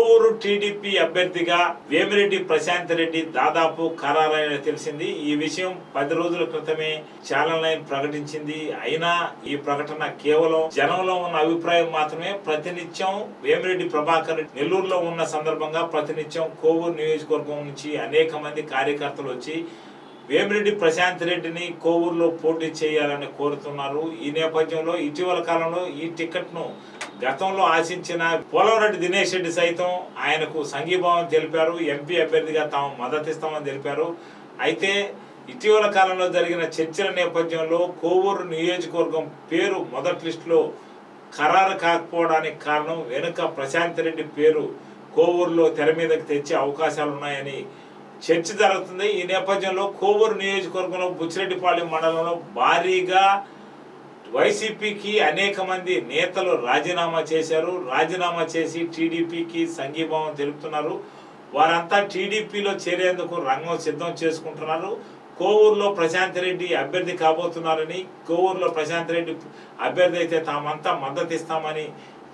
Kovur TDP అభ్యర్థిగా వేమిరెడ్డి ప్రశాంత్ రెడ్డి దాదాపు ఖరారైన తెలిసింది. ఈ విషయం పది రోజుల క్రితమే ఛానల్ నైన్ ప్రకటించింది. అయినా ఈ ప్రకటన కేవలం జనంలో ఉన్న అభిప్రాయం మాత్రమే. ప్రతినిత్యం వేమిరెడ్డి ప్రభాకర్ రెడ్డి నెల్లూరులో ఉన్న సందర్భంగా ప్రతినిత్యం కోవూరు నియోజకవర్గం నుంచి అనేక మంది కార్యకర్తలు వచ్చి వేమిరెడ్డి ప్రశాంత్ రెడ్డిని కోవూరులో పోటీ చేయాలని కోరుతున్నారు. ఈ నేపథ్యంలో ఇటీవల కాలంలో ఈ టికెట్ను గతంలో ఆశించిన పోలవరెడ్డి దినేష్ రెడ్డి సైతం ఆయనకు సంఘీభావం తెలిపారు ఎంపీ అభ్యర్థిగా తాము మద్దతిస్తామని తెలిపారు. అయితే ఇటీవల కాలంలో జరిగిన చర్చల నేపథ్యంలో కోవూరు నియోజకవర్గం పేరు మొదటి లిస్టులో ఖరారు కాకపోవడానికి కారణం వెనుక ప్రశాంత్ రెడ్డి పేరు కోవూరులో తెర మీదకి తెచ్చే అవకాశాలు ఉన్నాయని చర్చ జరుగుతుంది. ఈ నేపథ్యంలో కోవూరు నియోజకవర్గంలో బుచ్చిరెడ్డిపాళెం మండలంలో భారీగా వైసీపీకి అనేక మంది నేతలు రాజీనామా చేశారు. రాజీనామా చేసి టీడీపీకి సంఘీభావం తెలుపుతున్నారు. వారంతా టీడీపీలో చేరేందుకు రంగం సిద్ధం చేసుకుంటున్నారు. కోవూరులో ప్రశాంత్ రెడ్డి అభ్యర్థి కాబోతున్నారని కోవూరులో ప్రశాంత్ రెడ్డి అభ్యర్థి అయితే తామంతా మద్దతు ఇస్తామని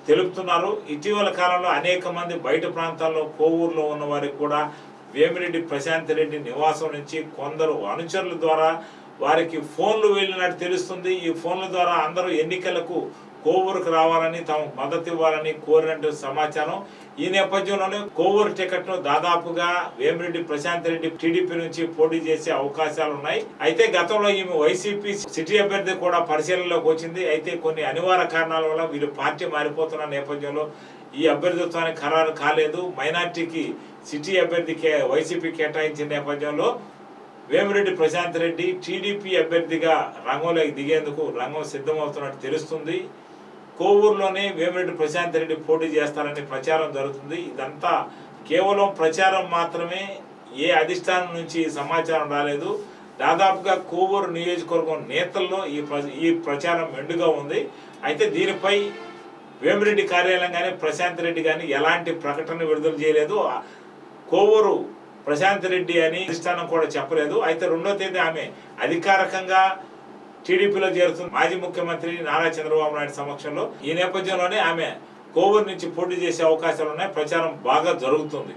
తెలుపుతున్నారు. ఇటీవల కాలంలో అనేక మంది బయట ప్రాంతాల్లో కోవూరులో ఉన్న వారికి కూడా వేమిరెడ్డి ప్రశాంత్ రెడ్డి నివాసం నుంచి కొందరు అనుచరుల ద్వారా వారికి ఫోన్లు వెళ్ళినట్టు తెలుస్తుంది. ఈ ఫోన్ల ద్వారా అందరూ ఎన్నికలకు కోవూరుకు రావాలని తమకు మద్దతు ఇవ్వాలని కోరినట్టు సమాచారం. ఈ నేపథ్యంలోనే కోవూరు టికెట్ను దాదాపుగా వేమిరెడ్డి ప్రశాంత్ రెడ్డి టీడీపీ నుంచి పోటీ చేసే అవకాశాలు ఉన్నాయి. అయితే గతంలో ఈమె వైసీపీ సిటీ అభ్యర్థి కూడా పరిశీలనలోకి వచ్చింది. అయితే కొన్ని అనివార్య కారణాల వల్ల వీళ్ళు పార్టీ మారిపోతున్న నేపథ్యంలో ఈ అభ్యర్థిత్వానికి ఖరారు కాలేదు. మైనార్టీకి సిటీ అభ్యర్థికి వైసీపీ కేటాయించిన నేపథ్యంలో వేమిరెడ్డి ప్రశాంత్ రెడ్డి టీడీపీ అభ్యర్థిగా రంగంలోకి దిగేందుకు రంగం సిద్ధమవుతున్నట్టు తెలుస్తుంది. కోవూరులోనే వేమిరెడ్డి ప్రశాంత్ రెడ్డి పోటీ చేస్తారని ప్రచారం జరుగుతుంది. ఇదంతా కేవలం ప్రచారం మాత్రమే. ఏ అధిష్టానం నుంచి సమాచారం రాలేదు. దాదాపుగా కోవూరు నియోజకవర్గం నేతల్లో ఈ ప్ర- ఈ ప్రచారం మెండుగా ఉంది. అయితే దీనిపై వేమిరెడ్డి కార్యాలయం కానీ ప్రశాంత్ రెడ్డి కానీ ఎలాంటి ప్రకటన విడుదల చేయలేదు. కోవూరు ప్రశాంత్ రెడ్డి అని అధిష్టానం కూడా చెప్పలేదు. అయితే రెండో తేదీ ఆమె అధికారికంగా టీడీపీలో చేరుతుంది మాజీ ముఖ్యమంత్రి నారా చంద్రబాబు నాయుడు సమక్షంలో. ఈ నేపథ్యంలోనే ఆమె కోవూరు నుంచి పోటీ చేసే అవకాశాలు ఉన్నాయి ప్రచారం బాగా జరుగుతుంది.